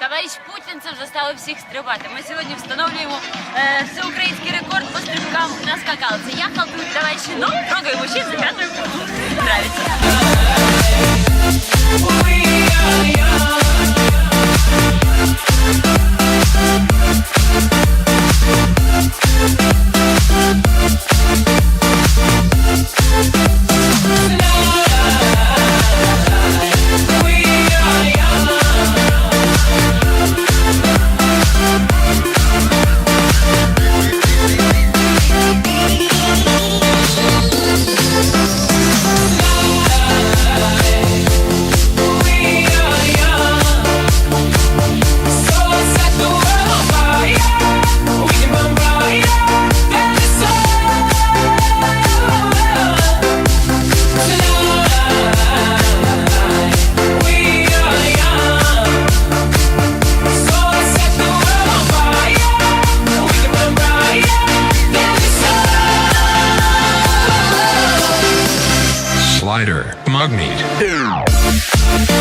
Товариш Путінцев заставив всіх стрибати. Ми сьогодні встановлюємо е, всеукраїнський рекорд по стрибкам на скакалці. Я халтую товариші но трогаю мужчин за п'ятою кругу. Нравится. Collider, Magnet.